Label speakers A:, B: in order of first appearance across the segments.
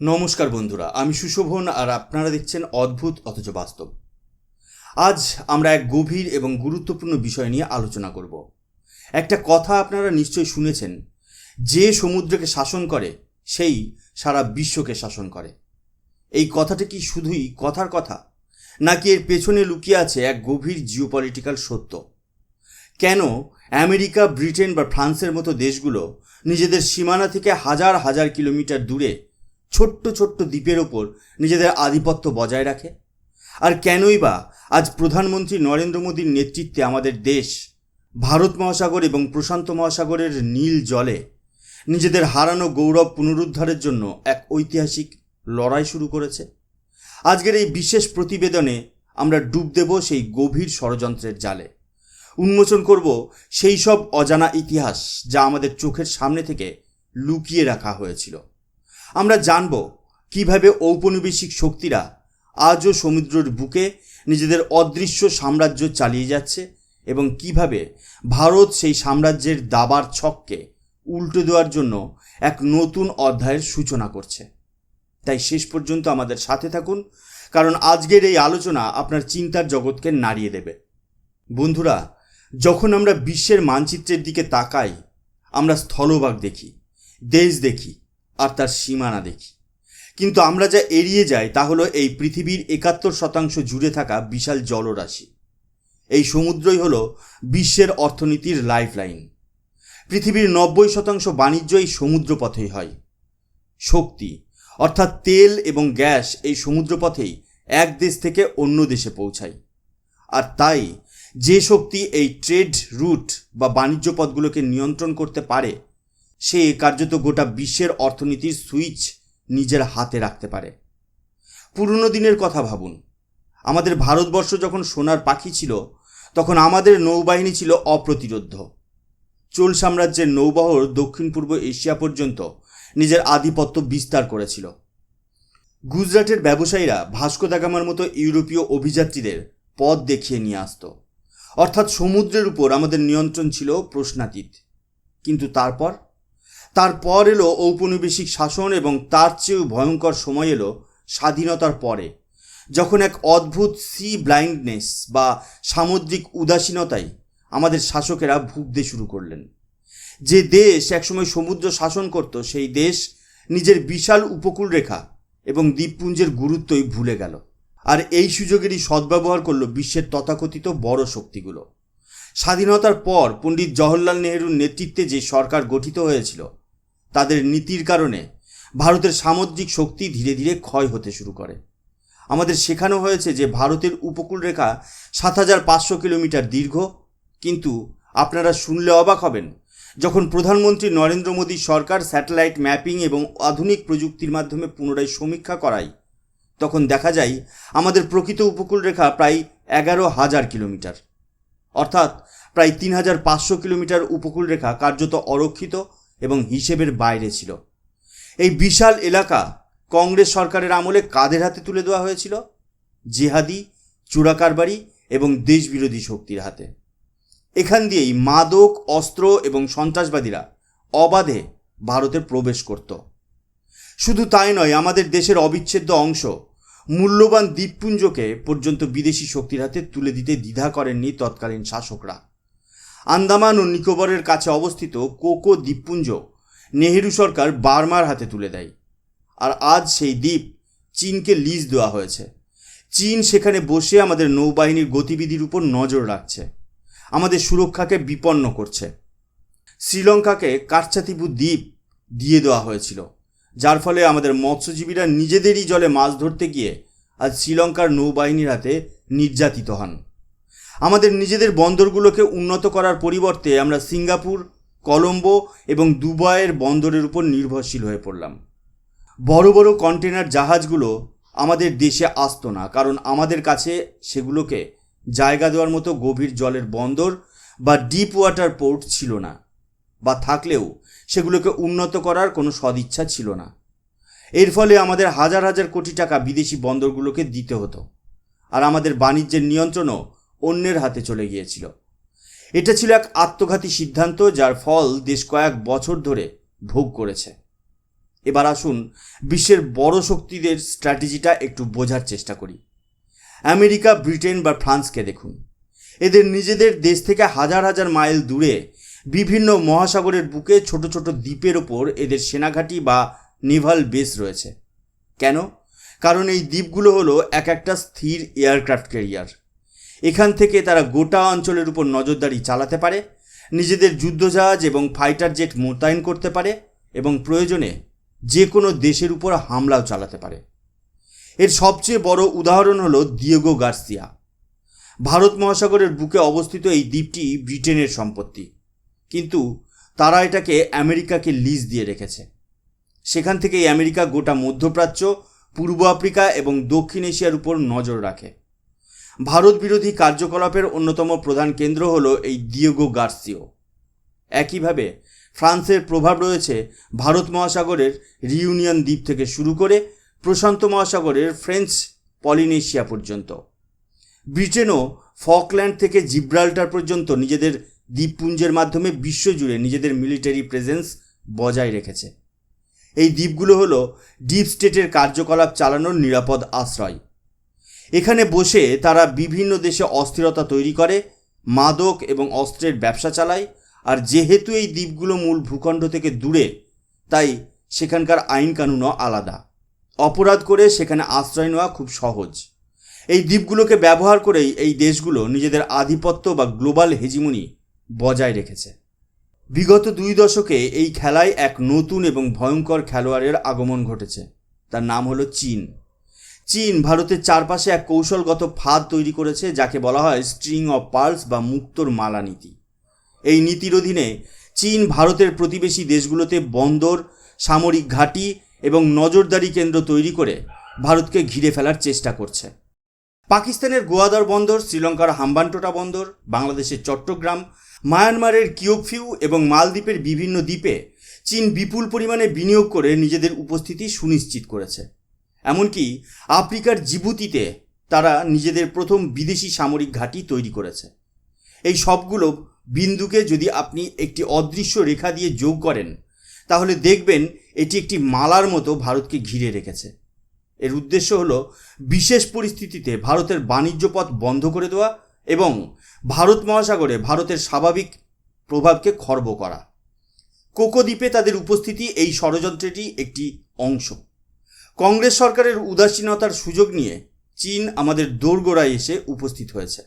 A: নমস্কার বন্ধুরা, আমি সুশোভন আর আপনারা দেখছেন অদ্ভুত অথচ বাস্তব। আজ আমরা এক গভীর এবং গুরুত্বপূর্ণ বিষয় নিয়ে আলোচনা করব। একটা কথা আপনারা নিশ্চয়ই শুনেছেন, যে সমুদ্রকে শাসন করে, সেই সারা বিশ্বকে শাসন করে। এই কথাটা কি শুধুই কথার কথা, নাকি এর পেছনে লুকিয়ে আছে এক গভীর জিওপলিটিক্যাল সত্য? কেন আমেরিকা, ব্রিটেন বা ফ্রান্সের মতো দেশগুলো নিজেদের সীমানা থেকে হাজার হাজার কিলোমিটার দূরে ছোট্ট ছোট্ট দ্বীপের ওপর নিজেদের আধিপত্য বজায় রাখে? আর কেনই বা আজ প্রধানমন্ত্রী নরেন্দ্র মোদীর নেতৃত্বে আমাদের দেশ ভারত মহাসাগর এবং প্রশান্ত মহাসাগরের নীল জলে নিজেদের হারানো গৌরব পুনরুদ্ধারের জন্য এক ঐতিহাসিক লড়াই শুরু করেছে? আজকের এই বিশেষ প্রতিবেদনে আমরা ডুব দেব সেই গভীর ষড়যন্ত্রের জালে। উন্মোচন করব সেই সব অজানা ইতিহাস যা আমাদের চোখের সামনে থেকে লুকিয়ে রাখা হয়েছিল। আমরা জানব কীভাবে ঔপনিবেশিক শক্তিরা আজও সমুদ্রের বুকে নিজেদের অদৃশ্য সাম্রাজ্য চালিয়ে যাচ্ছে এবং কীভাবে ভারত সেই সাম্রাজ্যের দাবার ছককে উল্টে দেওয়ার জন্য এক নতুন অধ্যায়ের সূচনা করছে। তাই শেষ পর্যন্ত আমাদের সাথে থাকুন, কারণ আজকের এই আলোচনা আপনার চিন্তার জগৎকে নাড়িয়ে দেবে। বন্ধুরা, যখন আমরা বিশ্বের মানচিত্রের দিকে তাকাই, আমরা স্থলভাগ দেখি, দেশ দেখি আর তার সীমানা দেখি। কিন্তু আমরা যা এড়িয়ে যাই তা হলো এই পৃথিবীর একাত্তর শতাংশ জুড়ে থাকা বিশাল জলরাশি। এই সমুদ্রই হলো বিশ্বের অর্থনীতির লাইফলাইন। পৃথিবীর নব্বই শতাংশ বাণিজ্য এই সমুদ্রপথেই হয়। শক্তি, অর্থাৎ তেল এবং গ্যাস এই সমুদ্রপথেই এক দেশ থেকে অন্য দেশে পৌঁছায়। আর তাই যে শক্তি এই ট্রেড রুট বা বাণিজ্য পথগুলোকে নিয়ন্ত্রণ করতে পারে সে কার্যত গোটা বিশ্বের অর্থনীতির সুইচ নিজের হাতে রাখতে পারে। পুরনো দিনের কথা ভাবুন। আমাদের ভারতবর্ষ যখন সোনার পাখি ছিল, তখন আমাদের নৌবাহিনী ছিল অপ্রতিরোধ্য। চোল সাম্রাজ্যের নৌবহর দক্ষিণ পূর্ব এশিয়া পর্যন্ত নিজের আধিপত্য বিস্তার করেছিল। গুজরাটের ব্যবসায়ীরা ভাস্কো দাগামার মতো ইউরোপীয় অভিযাত্রীদের পথ দেখিয়ে নিয়ে আসত। অর্থাৎ সমুদ্রের উপর আমাদের নিয়ন্ত্রণ ছিল প্রশ্নাতীত। কিন্তু তারপর তারপর এলো ঔপনিবেশিক শাসন এবং তার চেয়েও ভয়ঙ্কর সময় এলো স্বাধীনতার পরে। যখন এক অদ্ভুত সি ব্লাইন্ডনেস বা সামুদ্রিক উদাসীনতায় আমাদের শাসকেরা ভুগতে শুরু করলেন। যে দেশ একসময় সমুদ্র শাসন করত, সেই দেশ নিজের বিশাল উপকূল রেখা এবং দ্বীপপুঞ্জের গুরুত্বই ভুলে গেল। আর এই সুযোগেরই সদ্ব্যবহার করল বিশ্বের তথাকথিত বড় শক্তিগুলো। স্বাধীনতার পর পণ্ডিত জওহরলাল নেহরুর নেতৃত্বে যে সরকার গঠিত হয়েছিল তাদের নীতির কারণে ভারতের সামুদ্রিক শক্তি ধীরে ধীরে ক্ষয় হতে শুরু করে। আমাদের শেখানো হয়েছে যে ভারতের উপকূল রেখা সাত হাজার পাঁচশো কিলোমিটার দীর্ঘ, কিন্তু আপনারা শুনলে অবাক হবেন যখন প্রধানমন্ত্রী নরেন্দ্র মোদী সরকার স্যাটেলাইট ম্যাপিং এবং আধুনিক প্রযুক্তির মাধ্যমে পুনরায় সমীক্ষা করায়, তখন দেখা যায় আমাদের প্রকৃত উপকূল রেখা প্রায় এগারো হাজার কিলোমিটার। অর্থাৎ প্রায় তিন হাজার পাঁচশো কিলোমিটার উপকূল রেখা কার্যত অরক্ষিত এবং হিসেবের বাইরে ছিল। এই বিশাল এলাকা কংগ্রেস সরকারের আমলে কাদের হাতে তুলে দেওয়া হয়েছিল? জেহাদি, চোরাকারবারি এবং দেশবিরোধী শক্তির হাতে। এখান দিয়েই মাদক, অস্ত্র এবং সন্ত্রাসবাদীরা অবাধে ভারতে প্রবেশ করত। শুধু তাই নয়, আমাদের দেশের অবিচ্ছেদ্য অংশ মূল্যবান দ্বীপপুঞ্জকে পর্যন্ত বিদেশি শক্তির হাতে তুলে দিতে দ্বিধা করেননি তৎকালীন শাসকরা। আন্দামান ও নিকোবরের কাছে অবস্থিত কোকো দ্বীপপুঞ্জ নেহেরু সরকার বার্মার হাতে তুলে দেয়। আর আজ সেই দ্বীপ চীনকে লিজ দেওয়া হয়েছে। চীন সেখানে বসে আমাদের নৌবাহিনীর গতিবিধির উপর নজর রাখছে। আমাদের সুরক্ষাকে বিপন্ন করছে। শ্রীলঙ্কাকে কারচাতিবু দ্বীপ দিয়ে দেওয়া হয়েছিল, যার ফলে আমাদের মৎস্যজীবীরা নিজেদেরই জলে মাছ ধরতে গিয়ে আজ শ্রীলঙ্কার নৌবাহিনীর হাতে নির্যাতিত হন। আমাদের নিজেদের বন্দরগুলোকে উন্নত করার পরিবর্তে আমরা সিঙ্গাপুর, কলম্বো এবং দুবাইয়ের বন্দরের উপর নির্ভরশীল হয়ে পড়লাম। বড় বড় কন্টেনার জাহাজগুলো আমাদের দেশে আসতো না, কারণ আমাদের কাছে সেগুলোকে জায়গা দেওয়ার মতো গভীর জলের বন্দর বা ডিপ ওয়াটার পোর্ট ছিল না বা থাকলেও সেগুলোকে উন্নত করার কোনো সদিচ্ছা ছিল না। এর ফলে আমাদের হাজার হাজার কোটি টাকা বিদেশি বন্দরগুলোকে দিতে হতো। আর আমাদের বাণিজ্যের নিয়ন্ত্রণও অন্যের হাতে চলে গিয়েছিল। এটা ছিল এক আত্মঘাতী সিদ্ধান্ত যার ফল দেশ কয়েক বছর ধরে ভোগ করেছে। এবার আসুন বিশ্বের বড় শক্তিদের স্ট্র্যাটেজিটা একটু বোঝার চেষ্টা করি। আমেরিকা, ব্রিটেন বা ফ্রান্সকে দেখুন। এদের নিজেদের দেশ থেকে হাজার হাজার মাইল দূরে বিভিন্ন মহাসাগরের বুকে ছোট ছোট দ্বীপের ওপর এদের সেনাঘাঁটি বা নেভাল বেস রয়েছে। কেন? কারণ এই দ্বীপগুলো হলো এক একটা স্থির এয়ারক্রাফট ক্যারিয়ার। এখান থেকে তারা গোটা অঞ্চলের উপর নজরদারি চালাতে পারে, নিজেদের যুদ্ধজাহাজ এবং ফাইটার জেট মোতায়েন করতে পারে এবং প্রয়োজনে যে কোনো দেশের উপর হামলাও চালাতে পারে। এর সবচেয়ে বড় উদাহরণ হলো দিয়েগো গার্সিয়া। ভারত মহাসাগরের বুকে অবস্থিত এই দ্বীপটি ব্রিটেনের সম্পত্তি। কিন্তু তারা এটাকে আমেরিকাকে লিজ দিয়ে রেখেছে। সেখান থেকেই আমেরিকা গোটা মধ্যপ্রাচ্য, পূর্ব আফ্রিকা এবং দক্ষিণ এশিয়ার উপর নজর রাখে। ভারত বিরোধী কার্যকলাপের অন্যতম প্রধান কেন্দ্র হল এই দিয়েগো গার্সিও একইভাবে ফ্রান্সের প্রভাব রয়েছে ভারত মহাসাগরের রিউনিয়ন দ্বীপ থেকে শুরু করে প্রশান্ত মহাসাগরের ফ্রেঞ্চ পলিনেশিয়া পর্যন্ত। ব্রিটেনও ফকল্যান্ড থেকে জিব্রাল্টার পর্যন্ত নিজেদের দ্বীপপুঞ্জের মাধ্যমে বিশ্বজুড়ে নিজেদের মিলিটারি প্রেজেন্স বজায় রেখেছে। এই দ্বীপগুলো হলো ডিপ স্টেটের কার্যকলাপ চালানোর নিরাপদ আশ্রয়। এখানে বসে তারা বিভিন্ন দেশে অস্থিরতা তৈরি করে, মাদক এবং অস্ত্রের ব্যবসা চালায়, আর যেহেতু এই দ্বীপগুলো মূল ভূখণ্ড থেকে দূরে, তাই সেখানকার আইন কানুনও আলাদা। অপরাধ করে সেখানে আশ্রয় নেওয়া খুব সহজ। এই দ্বীপগুলোকে ব্যবহার করেই এই দেশগুলো নিজেদের আধিপত্য বা গ্লোবাল হেজিমনি বজায় রেখেছে। বিগত দুই দশকে এই খেলায় এক নতুন এবং ভয়ঙ্কর খেলোয়াড়ের আগমন ঘটেছে। তার নাম হলো চীন। চীন ভারতের চারপাশে এক কৌশলগত ফাঁদ তৈরি করেছে, যাকে বলা হয় স্ট্রিং অফ পার্লস বা মুক্তোর মালা নীতি। এই নীতির অধীনে চীন ভারতের প্রতিবেশী দেশগুলোতে বন্দর, সামরিক ঘাঁটি এবং নজরদারি কেন্দ্র তৈরি করে ভারতকে ঘিরে ফেলার চেষ্টা করছে। পাকিস্তানের গোয়াদার বন্দর, শ্রীলঙ্কার হাম্বানটোটা বন্দর, বাংলাদেশের চট্টগ্রাম, মায়ানমারের কিয়োকফিউ এবং মালদ্বীপের বিভিন্ন দ্বীপে চীন বিপুল পরিমাণে বিনিয়োগ করে নিজেদের উপস্থিতি সুনিশ্চিত করেছে। এমনকি আফ্রিকার জিবুতিতে তারা নিজেদের প্রথম বিদেশি সামরিক ঘাঁটি তৈরি করেছে। এই সবগুলো বিন্দুকে যদি আপনি একটি অদৃশ্য রেখা দিয়ে যোগ করেন, তাহলে দেখবেন এটি একটি মালার মতো ভারতকে ঘিরে রেখেছে। এর উদ্দেশ্য হলো বিশেষ পরিস্থিতিতে ভারতের বাণিজ্য পথ বন্ধ করে দেওয়া এবং ভারত মহাসাগরে ভারতের স্বাভাবিক প্রভাবকে খর্ব করা। কোকো দ্বীপে তাদের উপস্থিতি এই ষড়যন্ত্রটি একটি অংশ। কংগ্রেস সরকারের উদাসীনতার সুযোগ নিয়ে চীন আমাদের দোরগোড়ায় এসে উপস্থিত হয়েছে।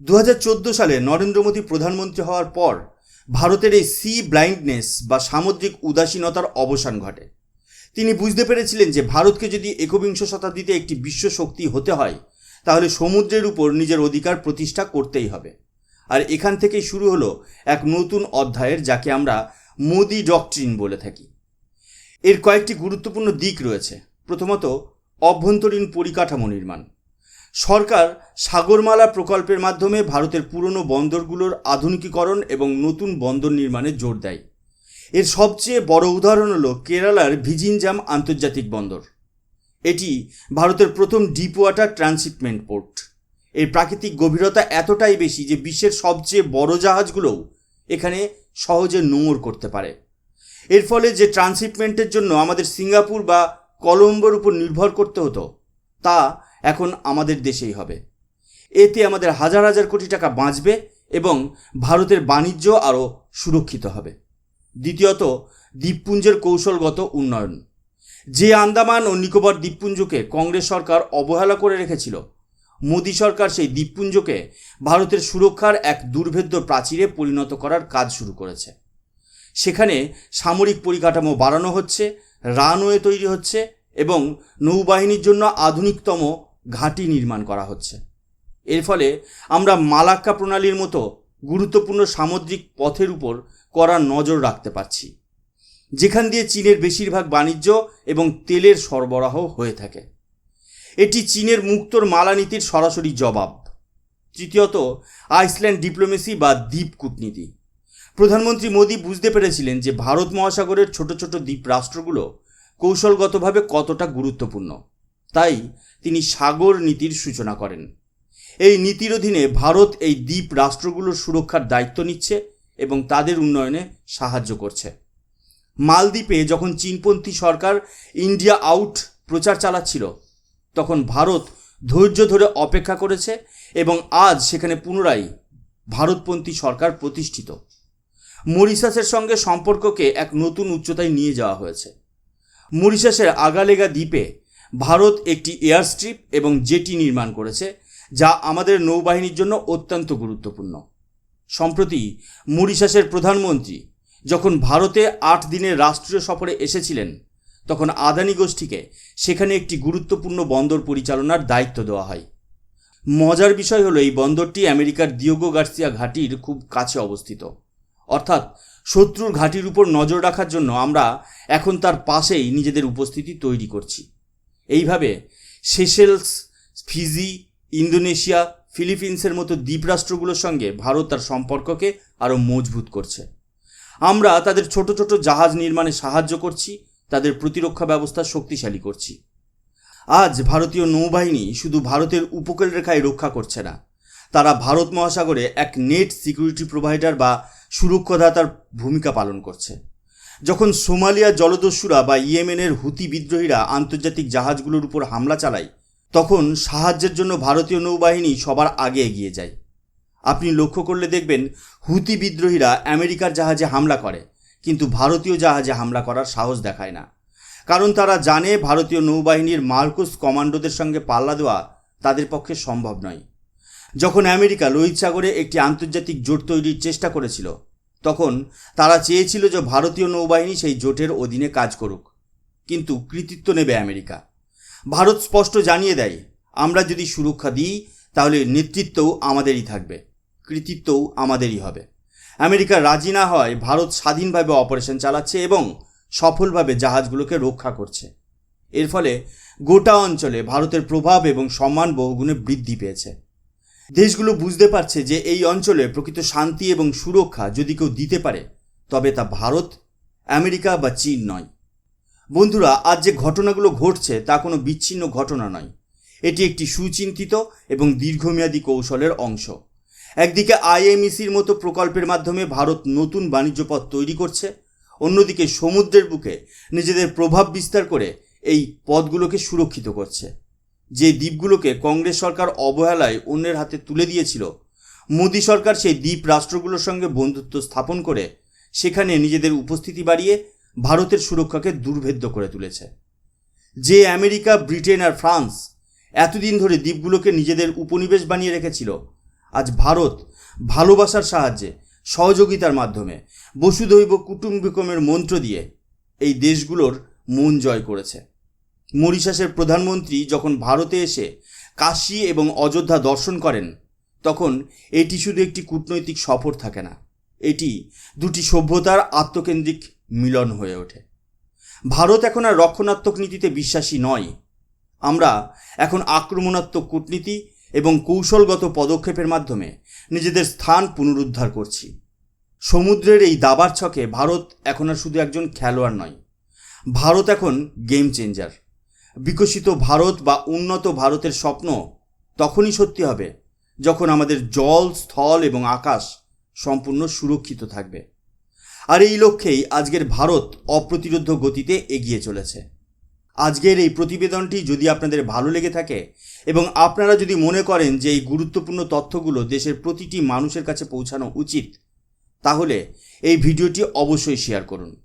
A: দু হাজার চোদ্দ সালে নরেন্দ্র মোদী প্রধানমন্ত্রী হওয়ার পর ভারতের এই সি ব্লাইন্ডনেস বা সামুদ্রিক উদাসীনতার অবসান ঘটে। তিনি বুঝতে পেরেছিলেন যে ভারতকে যদি একবিংশ শতাব্দীতে একটি বিশ্ব শক্তি হতে হয়, তাহলে সমুদ্রের উপর নিজের অধিকার প্রতিষ্ঠা করতেই হবে। আর এখান থেকেই শুরু হলো এক নতুন অধ্যায়ের, যাকে আমরা মোদি ডকট্রিন বলে থাকি। এর কয়েকটি গুরুত্বপূর্ণ দিক রয়েছে। প্রথমত অভ্যন্তরীণ পরিকাঠামো নির্মাণ। সরকার সাগরমালা প্রকল্পের মাধ্যমে ভারতের পুরনো বন্দরগুলোর আধুনিকীকরণ এবং নতুন বন্দর নির্মাণে জোর দেয়। এর সবচেয়ে বড় উদাহরণ হলো কেরালার ভিজিনজাম আন্তর্জাতিক বন্দর। এটি ভারতের প্রথম ডিপ ওয়াটার ট্রান্সশিপমেন্ট পোর্ট এর প্রাকৃতিক গভীরতা এতটাই বেশি যে বিশ্বের সবচেয়ে বড় জাহাজগুলোও এখানে সহজে নোঙর করতে পারে। এর ফলে যে ট্রান্সশিপমেন্টের জন্য আমাদের সিঙ্গাপুর বা কলম্বোর উপর নির্ভর করতে হতো, তা এখন আমাদের দেশেই হবে। এতে আমাদের হাজার হাজার কোটি টাকা বাঁচবে এবং ভারতের বাণিজ্য আরও সুরক্ষিত হবে। দ্বিতীয়ত, দ্বীপপুঞ্জের কৌশলগত উন্নয়ন। যে আন্দামান ও নিকোবর দ্বীপপুঞ্জকে কংগ্রেস সরকার অবহেলা করে রেখেছিল, মোদী সরকার সেই দ্বীপপুঞ্জকে ভারতের সুরক্ষার এক দুর্ভেদ্য প্রাচীরে পরিণত করার কাজ শুরু করেছে। সেখানে সামরিক পরিকাঠামো বাড়ানো হচ্ছে রানওয়ে তৈরি হচ্ছে এবং নৌবাহিনীর জন্য আধুনিকতম ঘাঁটি নির্মাণ করা হচ্ছে। এর ফলে আমরা মালাক্কা প্রণালীর মতো গুরুত্বপূর্ণ সামুদ্রিক পথের উপর কড়া নজর রাখতে পারছি। যেখান দিয়ে চীনের বেশিরভাগ বাণিজ্য এবং তেলের সরবরাহ হয়ে থাকে। এটি চীনের মুক্তর মালা নীতির সরাসরি জবাব। তৃতীয়ত, আইসল্যান্ড ডিপ্লোমেসি বা দ্বীপ কূটনীতি প্রধানমন্ত্রী মোদী বুঝতে পেরেছিলেন যে ভারত মহাসাগরের ছোট ছোট দ্বীপ রাষ্ট্রগুলো কৌশলগতভাবে কতটা গুরুত্বপূর্ণ। তাই তিনি সাগর নীতির সূচনা করেন। এই নীতির অধীনে ভারত এই দ্বীপ রাষ্ট্রগুলোর সুরক্ষার দায়িত্ব নিচ্ছে এবং তাদের উন্নয়নে সাহায্য করছে। মালদ্বীপে যখন চীনপন্থী সরকার ইন্ডিয়া আউট প্রচার চালাচ্ছিল, তখন ভারত ধৈর্য ধরে অপেক্ষা করেছে এবং আজ সেখানে পুনরায় ভারতপন্থী সরকার প্রতিষ্ঠিত। মরিশাসের সঙ্গে সম্পর্ককে এক নতুন উচ্চতায় নিয়ে যাওয়া হয়েছে। মরিশাসের আগালেগা দ্বীপে ভারত একটি এয়ারস্ট্রিপ এবং জেটি নির্মাণ করেছে, যা আমাদের নৌবাহিনীর জন্য অত্যন্ত গুরুত্বপূর্ণ। সম্প্রতি মরিশাসের প্রধানমন্ত্রী যখন ভারতে আট দিনের রাষ্ট্রীয় সফরে এসেছিলেন, তখন আদানি গোষ্ঠীকে সেখানে একটি গুরুত্বপূর্ণ বন্দর পরিচালনার দায়িত্ব দেওয়া হয়। মজার বিষয় হলো, এই বন্দরটি আমেরিকার দিয়োগো গার্সিয়া ঘাটির খুব কাছে অবস্থিত। অর্থাৎ শত্রুর ঘাঁটির উপর নজর রাখার জন্য আমরা এখন তার পাশেই নিজেদের উপস্থিতি তৈরি করছি। এইভাবে সেশেলস, ফিজি, ইন্দোনেশিয়া, ফিলিপিন্সের মতো দ্বীপরাষ্ট্রগুলোর সঙ্গে ভারত তার সম্পর্ককে আরও মজবুত করছে। আমরা তাদের ছোট ছোট জাহাজ নির্মাণে সাহায্য করছি, তাদের প্রতিরক্ষা ব্যবস্থা শক্তিশালী করছি। আজ ভারতীয় নৌবাহিনী শুধু ভারতের উপকূল রেখায় রক্ষা করছে না, তারা ভারত মহাসাগরে এক নেট সিকিউরিটি প্রোভাইডার বা সুরক্ষাদাতার ভূমিকা পালন করছে। যখন সোমালিয়া জলদস্যুরা বা ইয়েমেনের হুতি বিদ্রোহীরা আন্তর্জাতিক জাহাজগুলোর উপর হামলা চালায়, তখন সাহায্যের জন্য ভারতীয় নৌবাহিনী সবার আগে এগিয়ে যায়। আপনি লক্ষ্য করলে দেখবেন, হুতি বিদ্রোহীরা আমেরিকার জাহাজে হামলা করে, কিন্তু ভারতীয় জাহাজে হামলা করার সাহস দেখায় না। কারণ তারা জানে ভারতীয় নৌবাহিনীর মার্কুস কমান্ডোদের সঙ্গে পাল্লা দেওয়া তাদের পক্ষে সম্ভব নয়। যখন আমেরিকা লোহিত সাগরে একটি আন্তর্জাতিক জোট তৈরির চেষ্টা করেছিল, তখন তারা চেয়েছিল যে ভারতীয় নৌবাহিনী সেই জোটের অধীনে কাজ করুক। কিন্তু কৃতিত্ব নেবে আমেরিকা। ভারত স্পষ্ট জানিয়ে দেয়, আমরা যদি সুরক্ষা দিই, তাহলে নেতৃত্বও আমাদেরই থাকবে, কৃতিত্বও আমাদেরই হবে। আমেরিকা রাজি না হয় ভারত স্বাধীনভাবে অপারেশন চালাচ্ছে এবং সফলভাবে জাহাজগুলোকে রক্ষা করছে। এর ফলে গোটা অঞ্চলে ভারতের প্রভাব এবং সম্মান বহুগুণে বৃদ্ধি পেয়েছে। দেশগুলো বুঝতে পারছে যে এই অঞ্চলে প্রকৃত শান্তি এবং সুরক্ষা যদি কেউ দিতে পারে, তবে তা ভারত, আমেরিকা বা চীন নয়। বন্ধুরা, আজ যে ঘটনাগুলো ঘটছে তা কোনো বিচ্ছিন্ন ঘটনা নয়। এটি একটি সুচিন্তিত এবং দীর্ঘমেয়াদী কৌশলের অংশ। একদিকে আইএমইসির মতো প্রকল্পের মাধ্যমে ভারত নতুন বাণিজ্য পথ তৈরি করছে, অন্যদিকে সমুদ্রের বুকে নিজেদের প্রভাব বিস্তার করে এই পথগুলোকে সুরক্ষিত করছে। যে দ্বীপগুলোকে কংগ্রেস সরকার অবহেলায় অন্যের হাতে তুলে দিয়েছিল, মোদী সরকার সেই দ্বীপ রাষ্ট্রগুলোর সঙ্গে বন্ধুত্ব স্থাপন করে সেখানে নিজেদের উপস্থিতি বাড়িয়ে ভারতের সুরক্ষাকে দুর্ভেদ্য করে তুলেছে। যে আমেরিকা, ব্রিটেন আর ফ্রান্স এতদিন ধরে দ্বীপগুলোকে নিজেদের উপনিবেশ বানিয়ে রেখেছিল, আজ ভারত ভালোবাসার সাহায্যে, সহযোগিতার মাধ্যমে, বসুধৈব কুটুম্বিকমের মন্ত্র দিয়ে এই দেশগুলোর মন জয় করেছে। মরিশাসের প্রধানমন্ত্রী যখন ভারতে এসে কাশী এবং অযোধ্যা দর্শন করেন, তখন এটি শুধু একটি কূটনৈতিক সফর থাকে না, এটি দুটি সভ্যতার আত্মকেন্দ্রিক মিলন হয়ে ওঠে। ভারত এখন আর রক্ষণাত্মক নীতিতে বিশ্বাসী নয়। আমরা এখন আক্রমণাত্মক কূটনীতি এবং কৌশলগত পদক্ষেপের মাধ্যমে নিজেদের স্থান পুনরুদ্ধার করছি। সমুদ্রের এই দাবার ছকে ভারত এখন আর শুধু একজন খেলোয়াড় নয়, ভারত এখন গেম চেঞ্জার বিকশিত ভারত বা উন্নত ভারতের স্বপ্ন তখনই সত্যি হবে যখন আমাদের জল, স্থল এবং আকাশ সম্পূর্ণ সুরক্ষিত থাকবে। আর এই লক্ষ্যেই আজকের ভারত অপ্রতিরোধ গতিতে এগিয়ে চলেছে। আজকের এই প্রতিবেদনটি যদি আপনাদের ভালো লেগে থাকে এবং আপনারা যদি মনে করেন যে এই গুরুত্বপূর্ণ তথ্যগুলো দেশের প্রতিটি মানুষের কাছে পৌঁছানো উচিত, তাহলে এই ভিডিওটি অবশ্যই শেয়ার করুন।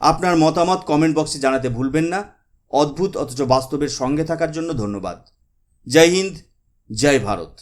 A: আপনার মতামত কমেন্ট বক্সে জানাতে ভুলবেন না। অদ্ভুত অথচ বাস্তবের সঙ্গে থাকার জন্য ধন্যবাদ। জয় হিন্দ জয় ভারত।